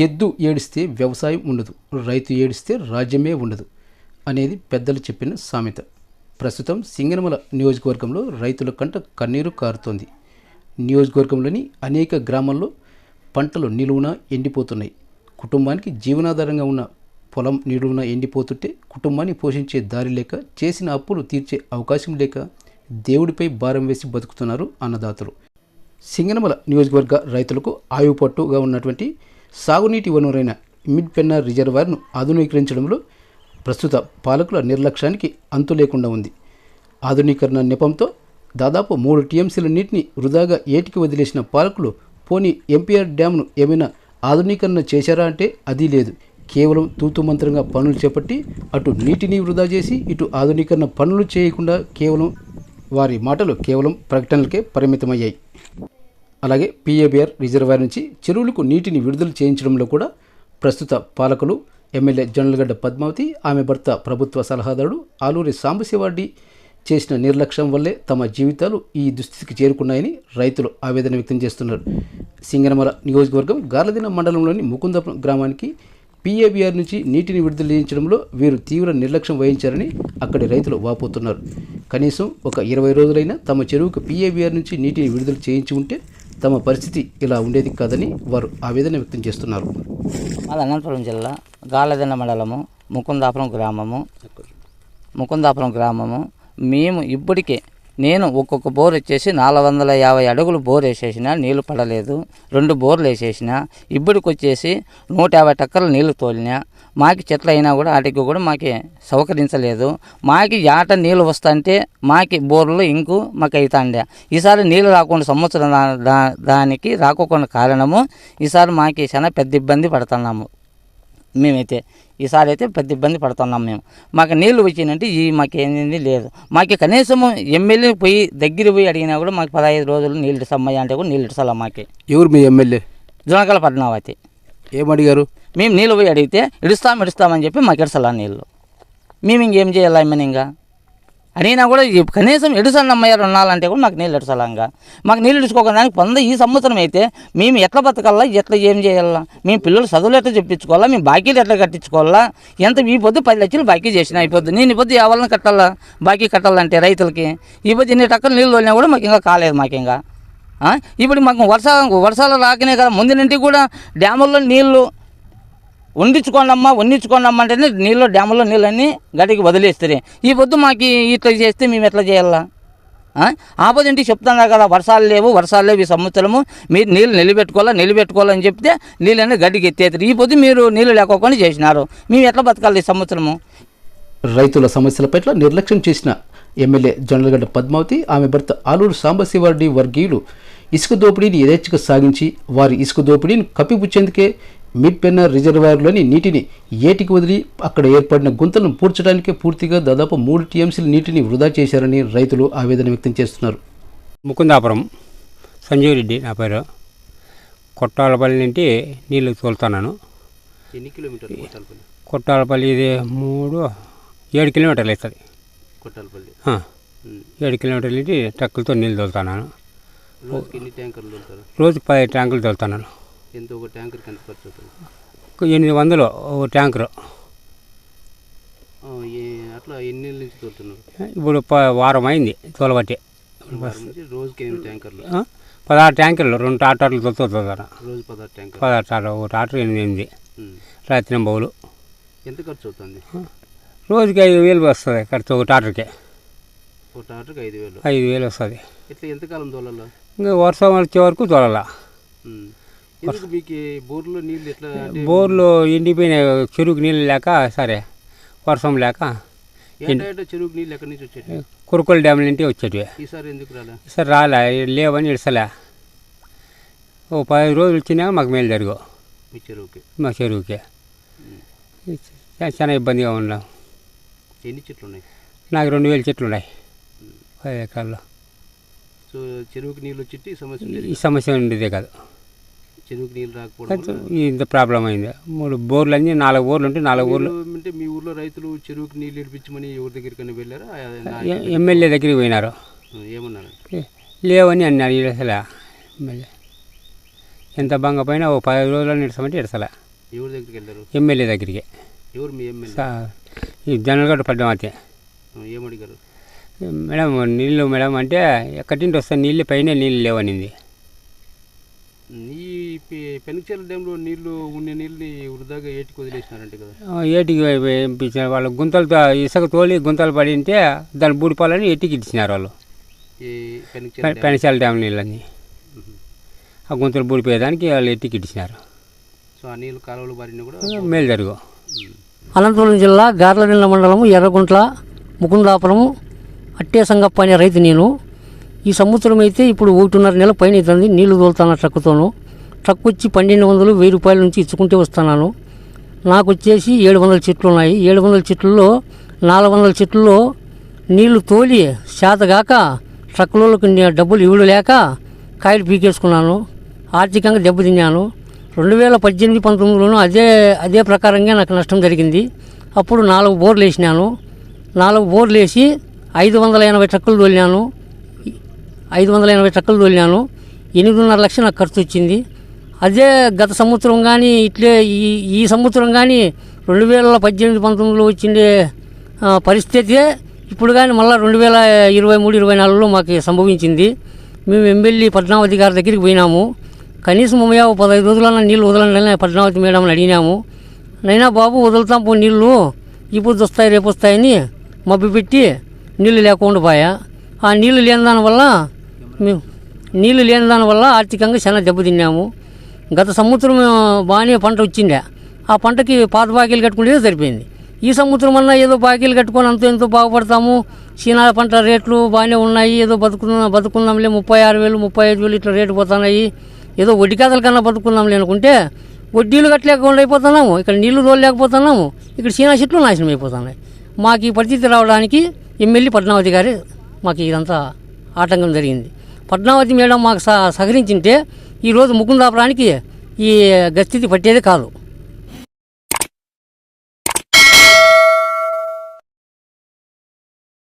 ఎద్దు ఏడిస్తే వ్యవసాయం ఉండదు రైతు ఏడిస్తే రాజ్యమే ఉండదు అనేది పెద్దలు చెప్పిన సామెత. ప్రస్తుతం సింగనమల నియోజకవర్గంలో రైతుల కంట కన్నీరు కారుతోంది. నియోజకవర్గంలోని అనేక గ్రామాల్లో పంటలు నిలువున ఎండిపోతున్నాయి. కుటుంబానికి జీవనాధారంగా ఉన్న పొలం నిలువున ఎండిపోతుంటే కుటుంబాన్ని పోషించే దారి లేక చేసిన అప్పులు తీర్చే అవకాశం లేక దేవుడిపై భారం వేసి బతుకుతున్నారు అన్నదాతలు. సింగనమల నియోజకవర్గ రైతులకు ఆయువుపట్టుగా ఉన్నటువంటి సాగునీటి వనరైన మిడ్ పెన్నా రిజర్వాయర్ను ఆధునీకరించడంలో ప్రస్తుత పాలకుల నిర్లక్ష్యానికి అంతు లేకుండా ఉంది. ఆధునీకరణ నెపంతో దాదాపు మూడు టీఎంసీల నీటిని వృధాగా ఏటికి వదిలేసిన పాలకులు పోనీ ఎంపీఆర్ డ్యామ్ను ఏమైనా ఆధునీకరణ చేశారా అంటే అది లేదు. కేవలం తూతు మంత్రంగా పనులు చేపట్టి అటు నీటిని వృధా చేసి ఇటు ఆధునీకరణ పనులు చేయకుండా కేవలం వారి మాటలు కేవలం ప్రకటనలకే పరిమితమయ్యాయి. అలాగే పీఏబీఆర్ రిజర్వాయర్ నుంచి చెరువులకు నీటిని విడుదల చేయించడంలో కూడా ప్రస్తుత పాలకులు ఎమ్మెల్యే జనల్గడ్డ పద్మావతి ఆమె భర్త ప్రభుత్వ సలహాదారుడు ఆలూరి సాంబశివారెడ్డి చేసిన నిర్లక్ష్యం వల్లే తమ జీవితాలు ఈ దుస్థితికి చేరుకున్నాయని రైతులు ఆవేదన వ్యక్తం చేస్తున్నారు. సింగనమల నియోజకవర్గం గార్లదిన మండలంలోని ముకుందపురం గ్రామానికి పీఏబీఆర్ నుంచి నీటిని విడుదల చేయించడంలో వీరు తీవ్ర నిర్లక్ష్యం వహించారని అక్కడి రైతులు వాపోతున్నారు. కనీసం ఒక ఇరవై రోజులైనా తమ చెరువుకు పీఏబీఆర్ నుంచి నీటిని విడుదల చేయించి ఉంటే తమ పరిస్థితి ఇలా ఉండేది కాదని వారు ఆవేదన వ్యక్తం చేస్తున్నారు. మాది అనంతపురం జిల్లా గాలదిన్న మండలము ముకుందాపురం గ్రామము. ముకుందాపురం గ్రామము. మేము ఇప్పటికే నేను ఒక్కొక్క బోర్ వచ్చేసి నాలుగు వందల యాభై అడుగులు బోర్ వేసేసిన నీళ్ళు పడలేదు. రెండు బోర్లు వేసేసిన ఇప్పటికి వచ్చేసి నూట యాభై టక్కలు నీళ్ళు తోలినా మాకి చెట్లు అయినా కూడా వాటికి కూడా మాకి సౌకరించలేదు. మాకి ఆట నీళ్ళు వస్తుంటే మాకి బోర్లు ఇంకు మాకు అవుతాండే ఈసారి నీళ్ళు రాకుండా సంవత్సరం దా- దానికి రాకోకుండా కారణము ఈసారి మాకి చాలా పెద్ద ఇబ్బంది పడుతున్నాము. మేమైతే ఈసారి అయితే పెద్ద ఇబ్బంది పడుతున్నాం మేము. మాకు నీళ్ళు వచ్చిందంటే ఈ మాకు ఏంది లేదు. మాకు కనీసము ఎమ్మెల్యే పోయి దగ్గర పోయి అడిగినా కూడా మాకు పదహైదు రోజులు నీళ్ళు ఇస్తామయ్యా అంటే కూడా నీళ్ళు ఇస్తాం మాకి. ఎవరు మీ ఎమ్మెల్యే? జునకల పద్మావతి. ఏమడిగారు? మేము నీళ్ళు పోయి అడిగితే ఇడుస్తాం ఇడుస్తామని చెప్పి మాకు ఇడసలా నీళ్ళు. మేము ఇంకేం చేయాలా ఇంకా? అడిగినా కూడా కనీసం ఎడుసన్న అమ్మయ్య ఉండాలంటే కూడా మాకు నీళ్ళు ఎడుసలంగా. మాకు నీళ్ళు ఇడుచుకోకుండా దానికి పొంద ఈ సంవత్సరం అయితే మేము ఎట్లా బతకాలా ఎట్లా ఏం చేయాలా? మేము పిల్లలు చదువులు ఎట్లా చెప్పించుకోవాలా మేము బాకీలు ఎట్లా కట్టించుకోవాలా? ఎంత ఈ పొద్దు పది లక్షలు బాకీ చేసిన అయిపోద్ది. నేను ఈ పొద్దు ఎవరిని కట్టాలా? బాకీ కట్టాలంటే రైతులకి. ఈ పొద్దు ఇన్ని టక్కలు నీళ్ళు వదిలినా కూడా మాకు ఇంకా కాలేదు మాకు ఇంకా. ఇప్పుడు మాకు వర్షాలు వర్షాలు రాకనే కదా. ముందు నుండి కూడా డ్యాముల్లో నీళ్ళు వండించుకోండమ్మా వండించుకోండమ్మా అంటేనే నీళ్ళు డ్యాములో నీళ్ళన్నీ గడికి వదిలేస్తారు. ఈ పొద్దు మాకు ఇట్లా చేస్తే మేము ఎట్లా చేయాలా? ఆ? చెప్తున్నారు కదా వర్షాలు లేవు వర్షాలు లేవు ఈ సంవత్సరము. మీరు నీళ్ళు నిలబెట్టుకోవాలా నిలబెట్టుకోవాలని చెప్తే నీళ్ళని గడ్డికి ఎత్తేతారు ఈ పొద్దు మీరు నీళ్ళు లేకోకుండా చేసినారు. మేము ఎట్లా బతకాలి ఈ సంవత్సరము? రైతుల సమస్యల పట్ల నిర్లక్ష్యం చేసిన ఎమ్మెల్యే జొన్నలగడ్డ పద్మావతి ఆమె భర్త ఆలూరు సాంబశివారెడ్డి వర్గీయులు. ఇసుక దోపిడీని యథేచ్ఛగా సాగించి వారి ఇసుక దోపిడీని కప్పిపుచ్చేందుకే మిడ్ పెన్న రిజర్వాయర్లోని నీటిని ఏటికి వదిలి అక్కడ ఏర్పడిన గుంతలను పూడ్చడానికే పూర్తిగా దాదాపు మూడు టీఎంసీల నీటిని వృధా చేశారని రైతులు ఆవేదన వ్యక్తం చేస్తున్నారు. ముకుందాపురం సంజీవ్ రెడ్డి నా పేరు. కొట్టాలపల్లి నుండి నీళ్ళు తోలుతున్నాను. ఎన్ని కిలోమీటర్లు కొట్టాలపల్లి? కొట్టాలపల్లి ఇది మూడు ఏడు కిలోమీటర్లు అవుతుంది. కొట్టాలపల్లి. ఏడు కిలోమీటర్ల నుండి ట్రక్కులతో నీళ్ళు తోలుతున్నాను. రోజుకి పది ట్యాంకులు తోలుతున్నాను. ఎంత ఒక ట్యాంకర్కి ఎంత ఖర్చు అవుతుంది? ఒక ఎనిమిది వందలు ఒక ట్యాంకరు. అట్లా ఎన్ని నుంచి తోలుతున్నారు? ఇప్పుడు వారం అయింది తోలబట్టి. రోజుకి ఎనిమిది ట్యాంకర్లు. పదహారు ట్యాంకులు రెండు టాటర్లు తోలుతున్నాను రోజు పదహారు ట్యాంకర్ పదహారు టాటర్ ఒక టాటర్ ఎనిమిది ఎనిమిది. రాత్రి బౌలు. ఎంత ఖర్చు అవుతుంది? రోజుకి ఐదు వేలు వస్తుంది ఖర్చు ఒక టాటర్కి ఒక టాటర్కి ఐదు వేలు. ఐదు వేలు వస్తుంది. ఇట్లా ఎంతకాలం తోలాలా? ఇంకా వర్షం వచ్చే వరకు తోలాల. బోర్లో నీళ్ళు ఎట్లా బోర్లు ఎండిపోయిన చెరువుకి నీళ్ళు లేక సరే వర్షం లేక చెరువుకి నీళ్ళు ఎక్కడి నుంచి వచ్చేటి కురుకొల డ్యామ్ నుండి వచ్చేటివి. ఈసారి ఎందుకు రాలే? సరే రాలే లేవని ఇడసలే. ఓ పది రోజులు వచ్చినా మాకు మేలు జరుగు. మీ చెరువుకి. మా చెరువుకి. చాలా ఇబ్బందిగా ఉన్నాం. ఎన్ని చెట్లు ఉన్నాయి? నాకు రెండు వేల చెట్లు ఉన్నాయి. పది ఎకరాల్లో. సో చెరువుకి నీళ్ళు వచ్చి సమస్య ఈ సమస్య ఉండేదే కాదు. చెరువుకి నీళ్ళు రాకపోవడం ఇంత ప్రాబ్లం అయింది. మూడు బోర్లు అన్నీ నాలుగు బోర్లు ఉంటే నాలుగు బోర్లు. అంటే మీ ఊర్లో రైతులు చెరువుకి నీళ్ళు ఇడిపించమని ఎవరి దగ్గరికైనా వెళ్ళారా? ఎమ్మెల్యే దగ్గరికి పోయినారు. ఏమన్నారు లేవని అన్నారు ఇడసలే ఎమ్మెల్యే. ఎంత బంగ పైన ఓ పది రోజులు ఇడసమంటే ఇడసలే ఎవరి దగ్గరికి వెళ్ళారు? ఎమ్మెల్యే దగ్గరికి. ఎవరు మీ ఎమ్మెల్యే? ఈ జనగడ్డ పడ్డం అయితే ఏమడిగారు? మేడం నీళ్ళు మేడం అంటే ఎక్కడి నుండి వస్తాయి నీళ్ళు పైన నీళ్ళు లేవనింది. ఈ పెనుచల డ్యాంలో నీళ్ళు ఉండే నీళ్ళని వృధాగా ఏటికి వదిలేసినారంటే కదా? ఏటికి పంపించిన వాళ్ళు గుంతలతో ఇసుక తోలి గుంతలు పడి ఉంటే దాన్ని బూడిపాలని ఎట్టికి ఇచ్చినారు వాళ్ళు. ఈ పెనుచల డ్యామ్? నీళ్ళని. ఆ గుంతలు బూడిపోయేదానికి వాళ్ళు ఎట్టికి ఇచ్చినారు సో ఆ నీళ్ళు కాలువలు బారిన కూడా మేలు జరుగు. అనంతపురం జిల్లా గార్లదిల్ల మండలము ఎర్రగుంట్ల ముకుందాపురము అట్టే సంగప్ప అనే రైతు నేను. ఈ సంవత్సరం అయితే ఇప్పుడు ఒకటిన్నర నెల పైన అవుతుంది. నీళ్ళు తోలుతాను ట్రక్కుతోను. ట్రక్ వచ్చి పన్నెండు వందలు వెయ్యి రూపాయల నుంచి ఇచ్చుకుంటూ వస్తున్నాను. నాకు వచ్చేసి ఏడు వందల చెట్లు ఉన్నాయి. ఏడు వందల చెట్లలో నాలుగు వందల చెట్లలో నీళ్ళు తోలి శాతగాక ట్రక్కులకు డబ్బులు ఇవ్వడు లేక కాయలు పీకేసుకున్నాను. ఆర్థికంగా దెబ్బతిన్నాను. రెండు వేల పద్దెనిమిది పంతొమ్మిదిలోనూ అదే అదే ప్రకారంగా నాకు నష్టం జరిగింది. అప్పుడు నాలుగు బోర్లు వేసినాను. నాలుగు బోర్లు వేసి ఐదు వందల ఎనభై ట్రక్కులు తోలినాను. ఐదు వందల ఎనభై ట్రక్కులు తోలినాను. ఎనిమిదిన్నర లక్షలు నాకు ఖర్చు వచ్చింది. అదే గత సంవత్సరం కానీ ఇట్లే ఈ ఈ సంవత్సరం కానీ రెండు వేల పద్దెనిమిది పంతొమ్మిదిలో వచ్చిండే పరిస్థితే పరిస్థితి ఇప్పుడు కానీ మళ్ళీ రెండు వేల ఇరవై మూడు ఇరవై నాలుగులో మాకు సంభవించింది. మేము ఎమ్మెల్యే పద్మావతి గారి దగ్గరికి పోయినాము. కనీసం మమ్మయ్య పదహైదు రోజులన్నా నీళ్ళు వదలండి అని పద్మావతి మేడంని అడిగినాము. నైనా బాబు వదులుతాం పో నీళ్ళు ఇప్పుడు వస్తాయి రేపు వస్తాయని మబ్బి పెట్టి నీళ్ళు లేకుండా పోయా. ఆ నీళ్ళు లేని దానివల్ల మేము నీళ్ళు లేని దానివల్ల ఆర్థికంగా చాలా దెబ్బతిన్నాము. గత సంవత్సరం బాగానే పంట వచ్చిండే. ఆ పంటకి పాత బాకీలు కట్టుకుంటే సరిపోయింది. ఈ సంవత్సరం అన్నా ఏదో బాకీలు కట్టుకొని అంత ఎంతో బాగుపడతాము. చీనా పంట రేట్లు బాగానే ఉన్నాయి. ఏదో బతుకున్నా బతుకున్నాంలే ముప్పై ఆరు వేలు ముప్పై ఐదు వేలు ఇట్లా రేటు పోతున్నాయి. ఏదో వడ్డీ కథల కన్నా బతుకుందాంలే అనుకుంటే వడ్డీలు కట్టలేకుండా అయిపోతున్నాము. ఇక్కడ నీళ్ళు తోలలేకపోతున్నాము. ఇక్కడ చీనా చెట్లు నాశనం అయిపోతున్నాయి. మాకు ఈ పరిస్థితి రావడానికి ఎమ్మెల్యే పద్మావతి గారి మాకు ఇదంతా ఆటంకం జరిగింది. పద్మావతి మేడం మాకు సహకరించింటే ఈరోజు ముకుందాపురానికి ఈ గస్థితి పట్టేది కాదు.